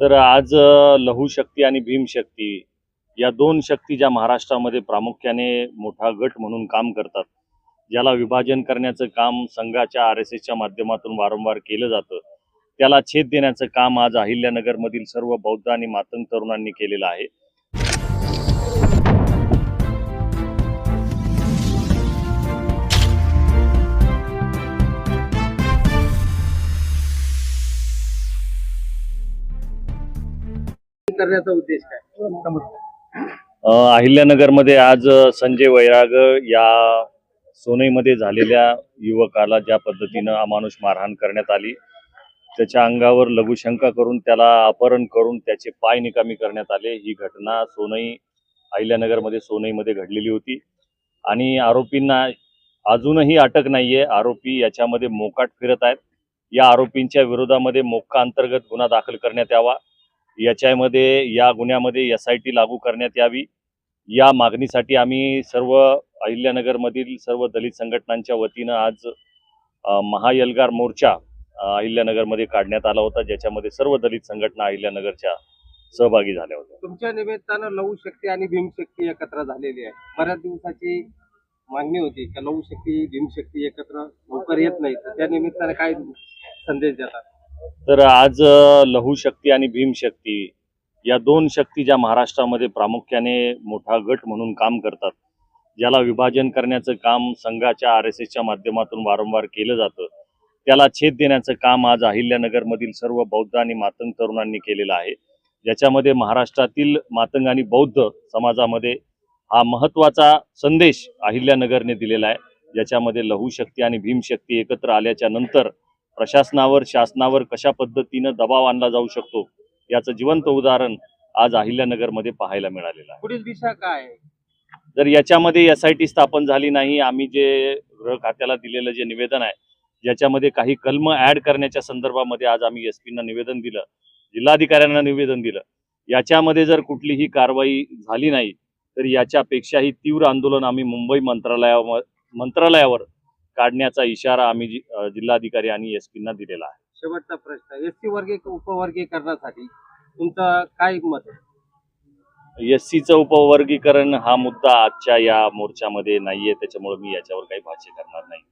तर आज लहू शक्ती आणि भीमशक्ती या दोन शक्ती ज्या महाराष्ट्रामध्ये प्रामुख्याने मोठा गट म्हणून काम करतात ज्याला विभाजन करण्याचं काम संघाच्या आर एस एसच्या माध्यमातून वारंवार केलं जातं त्याला छेद देण्याचं काम आज अहिल्यानगरमधील सर्व बौद्ध आणि मातंग तरुणांनी केलेलं आहे. करण्याचा उद्देश काय? अहिल्यानगरमध्ये आज संजय वैराग या सोनईमध्ये झालेल्या युवकाला ज्या पद्धतीनं अमानुष मारहाण करण्यात आली त्याच्या अंगावर लघुशंका करून त्याला अपहरण करून त्याचे पाय निकामी करण्यात आले. ही घटना सोनई अहिल्यानगरमध्ये सोनईमध्ये घडलेली होती. आणि आरोपींना अजूनही अटक नाहीये. आरोपी याच्यामध्ये मोकाट फिरत आहेत. या आरोपींच्या विरोधामध्ये मोक्का अंतर्गत गुन्हा दाखल करण्यात यावा. याच्यामध्ये या गुन्ह्यामध्ये एस आय टी लागू करण्यात यावी. या मागणीसाठी आम्ही सर्व अहिल्यानगरमधील सर्व दलित संघटनांच्या वतीनं आज महायलगार मोर्चा अहिल्यानगरमध्ये काढण्यात आला होता ज्याच्यामध्ये सर्व दलित संघटना अहिल्यानगरच्या सहभागी झाल्या होत्या. तुमच्या निमित्तानं लवू शक्ती आणि भीमशक्ती एकत्र झालेली आहे. बऱ्याच दिवसाची मागणी होती का लवू शक्ती भीमशक्ती एकत्र लवकर येत नाही. तर त्या निमित्तानं काय संदेश देतात तर आज लहू शक्ती आणि भीमशक्ती या दोन शक्ती ज्या महाराष्ट्रामध्ये प्रामुख्याने मोठा गट म्हणून काम करतात ज्याला विभाजन करण्याचं काम संघाच्या आर एस एसच्या माध्यमातून वारंवार केलं जातं त्याला छेद देण्याचं काम आज अहिल्यानगरमधील सर्व बौद्ध आणि मातंग तरुणांनी केलेलं आहे. ज्याच्यामध्ये महाराष्ट्रातील मातंग आणि बौद्ध समाजामध्ये हा महत्त्वाचा संदेश अहिल्यानगरने दिलेला आहे. ज्याच्यामध्ये लहू शक्ती आणि भीमशक्ती एकत्र आल्याच्यानंतर प्रशासनावर शासनावर कशा पद्धतीनं दबाव आणला जाऊ शकतो याचं जिवंत उदाहरण आज अहिल्यानगरमध्ये पाहायला मिळालेलं आहे पुढील दिशा काय? जर याच्यामध्ये एस आय टी स्थापन झाली नाही आम्ही जे गृह खात्याला दिलेलं जे निवेदन आहे ज्याच्यामध्ये काही कलम ऍड करण्याच्या संदर्भामध्ये आज आम्ही एस पींना निवेदन दिलं जिल्हाधिकाऱ्यांना निवेदन दिलं याच्यामध्ये जर कुठलीही कारवाई झाली नाही तर याच्यापेक्षाही तीव्र आंदोलन आम्ही मुंबई मंत्रालयावर मंत्रालयावर काढण्याचा इशारा आम्ही जिल्हाधिकारी आणि एस पींना दिलेला आहे. शेवटचा प्रश्न एस टी वर्गीय उपवर्गीकरणासाठी तुमचं काय मत आहे? एस सीचं उपवर्गीकरण हा मुद्दा आजच्या या मोर्चामध्ये नाहीये त्याच्यामुळे मी याच्यावर काही भाष्य करणार नाही.